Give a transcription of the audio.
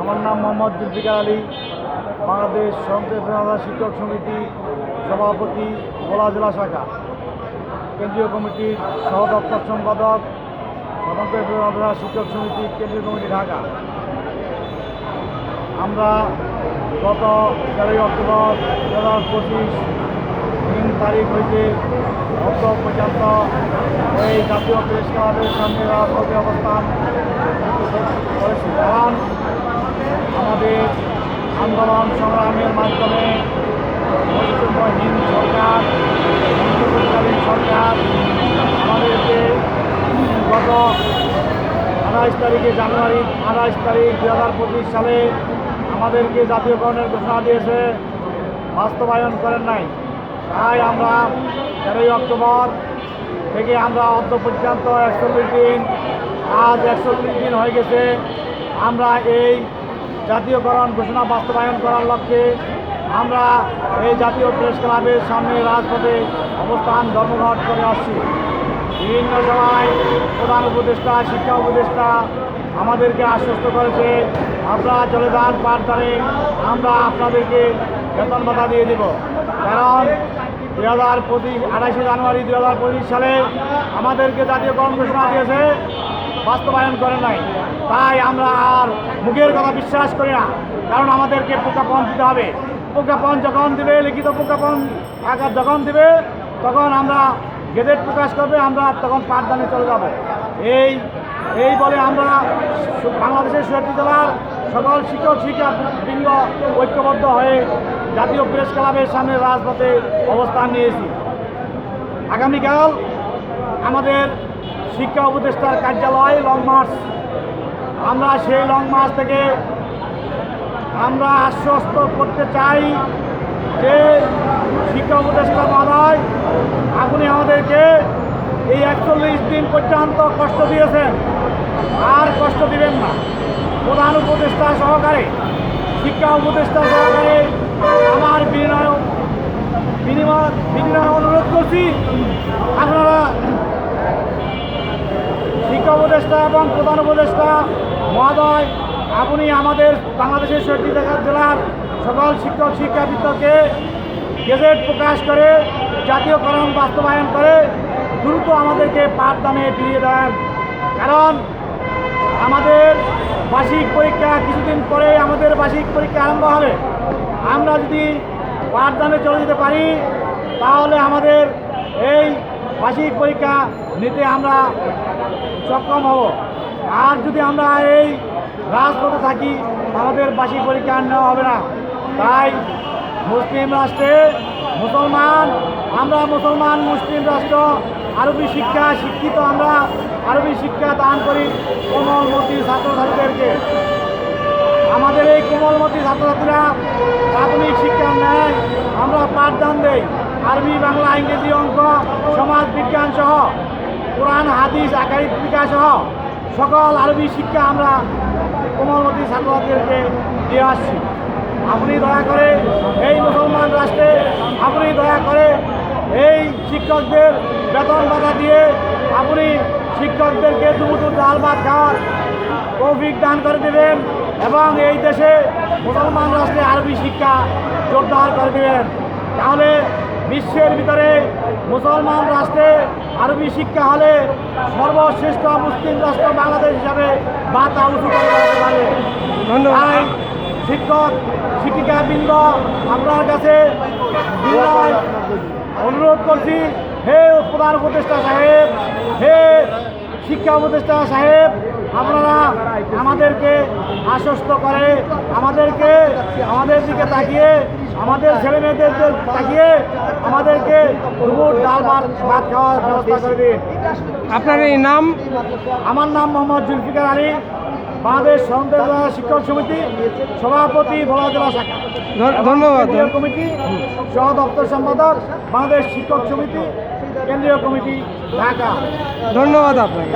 আমার নাম মোহাম্মদ জুলফিকার আলী, বাংলাদেশ সন্ত্রাস শিক্ষক সমিতি সভাপতি, ভোলা জেলা শাখা। কেন্দ্রীয় কমিটির সহ দপ্তর সম্পাদক স্বতন্ত্র শিক্ষক সমিতি, কেন্দ্রীয় কমিটি, ঢাকা। আমরা গত তেরোই অক্টোবর দু হাজার পঁচিশ তিন তারিখ হইতে অক্ট পর্যন্ত এই জাতীয় প্রেস ক্লাবের সামনে রাজপথে অবস্থান কারণ আমাদের আন্দোলন সংগ্রামের মাধ্যমে বৈষম্যহীন সরকার সরকার আমাদেরকে গত আঠাইশ তারিখে জানুয়ারি আঠাইশ তারিখ দু হাজার পঁচিশ সালে আমাদেরকে জাতীয়করণের ঘোষণা দিয়েছে, বাস্তবায়ন করেন নাই। তাই আমরা তেরোই অক্টোবর থেকে আমরা অর্ধ পর্যন্ত একচল্লিশ দিন, আজ একচল্লিশ দিন হয়ে গেছে। আমরা এই জাতীয়করণ ঘোষণা বাস্তবায়ন করার লক্ষ্যে আমরা এই জাতীয় প্রেস ক্লাবের সামনে রাজপথে অবস্থান ধর্মঘট করে আসছি। বিভিন্ন সময় প্রধান উপদেষ্টা, শিক্ষা উপদেষ্টা আমাদেরকে আশ্বস্ত করেছে, আপনারা চলে যান পাঠদানে, আমরা আপনাদেরকে বেতন ভাতা দিয়ে দেব। কারণ দু হাজার পঁচিশ আঠাশে জানুয়ারি দু হাজার পঁচিশ সালে আমাদেরকে জাতীয়করণ ঘোষণা দিয়েছে, বাস্তবায়ন করে নাই। তাই আমরা আর মুখের কথা বিশ্বাস করি না, কারণ আমাদেরকে প্রজ্ঞাপন দিতে হবে। প্রজ্ঞাপন যখন দেবে, লিখিত প্রজ্ঞাপন আকার যখন দিবে, তখন আমরা গেজেট প্রকাশ করবে, আমরা তখন পাঠদানে চলে যাব। এই এই বলে আমরা বাংলাদেশের সুয়াটি জেলার সকল শিক্ষক শিক্ষা বৃন্দ ঐক্যবদ্ধ হয়ে জাতীয় প্রেস ক্লাবের সামনে রাজপথে অবস্থান নিয়েছি। আগামীকাল আমাদের শিক্ষা উপদেষ্টার কার্যালয়, লং মার্চ। আমরা সেই লং মার্চ থেকে আমরা আশ্বস্ত করতে চাই যে শিক্ষা উপদেষ্টা মহোদয়, আপনি আমাদেরকে এই একচল্লিশ দিন পর্যন্ত কষ্ট দিয়েছেন। আর কষ্ট দিবেন না। প্রধান উপদেষ্টা সহকারে, শিক্ষা উপদেষ্টা সহকারে আমার বিনয় বিনিময় বিনিময় অনুরোধ করছি। আপনারা শিক্ষা উপদেষ্টা এবং প্রধান উপদেষ্টা মহোদয়, আপনি আমাদের বাংলাদেশের সত্যি জেলার সকল শিক্ষক শিক্ষাবিদকে গেজেট প্রকাশ করে, জাতীয়করণ বাস্তবায়ন করে, দ্রুত আমাদেরকে পাঠদানে ফিরিয়ে দেন। কারণ আমাদের বার্ষিক পরীক্ষা কিছুদিন পরে আমাদের বার্ষিক পরীক্ষা আরম্ভ হবে। আমরা যদি পাঠদানে চলে যেতে পারি, তাহলে আমাদের এই বার্ষিক পরীক্ষা নিতে আমরা সক্ষম হব। আর যদি আমরা এই রাজপথে থাকি, আমাদের বার্ষিক পরীক্ষা নেওয়া হবে না। তাই মুসলিম রাষ্ট্রে মুসলমান, আমরা মুসলমান, মুসলিম রাষ্ট্র আরবি শিক্ষা, শিক্ষিত আমরা আরবি শিক্ষা দান করি কোমলমতি ছাত্রছাত্রীদেরকে। আমাদের এই কোমলমতি ছাত্রছাত্রীরা প্রাথমিক শিক্ষা নেয়, আমরা পাঠদান দেই। আরবি, বাংলা, ইংরেজি অঙ্ক, সমাজ বিজ্ঞান সহ, কোরআন, হাদিস, আকারিকা সহ সকল আরবি শিক্ষা আমরা কোমলমতি ছাত্রছাত্রীদেরকে দিয়ে আসছি। আপনি দয়া করে এই মুসলমান রাষ্ট্রে, আপনি দয়া করে এই শিক্ষকদের বেতন শিক্ষকদেরকে দুমুটু ডাল ভাত খাওয়ার তৌফিক দান করে দেবেন এবং এই দেশে মুসলমান রাষ্ট্রে আরবি শিক্ষা জোরদার করে দেবেন তাহলে বিশ্বের ভিতরে মুসলমান রাষ্ট্রে আরবি শিক্ষা হলে সর্বশ্রেষ্ঠ মুসলিম রাষ্ট্র বাংলাদেশ হিসাবে বাতা উঁচু করে ধন্যবাদ। শিক্ষক শিক্ষিকা বৃন্দ আপনার কাছে অনুরোধ করছি হে প্রধান উপদেষ্টা সাহেব হে শিক্ষা উপদেষ্টা সাহেব আপনারা আমাদেরকে আশ্বস্ত করে আমাদেরকে আমাদের দিকে তাকিয়ে আমাদের ছেলে মেয়েদের তাকিয়ে আমাদেরকে দুপুর ডাল ভাত ভাত খাওয়ার ব্যবস্থা করে দিন। আপনার এই নাম? আমার নাম মোহাম্মদ জুলফিকার আলী বাংলাদেশ সন্ত্রাস শিক্ষক সমিতি সভাপতি ভোলা জেলা শাখা। ধন্যবাদ। কমিটি সহ দপ্তর সম্পাদক বাংলাদেশ শিক্ষক সমিতি কেন্দ্রীয় কমিটি ঢাকা। ধন্যবাদ আপনাকে।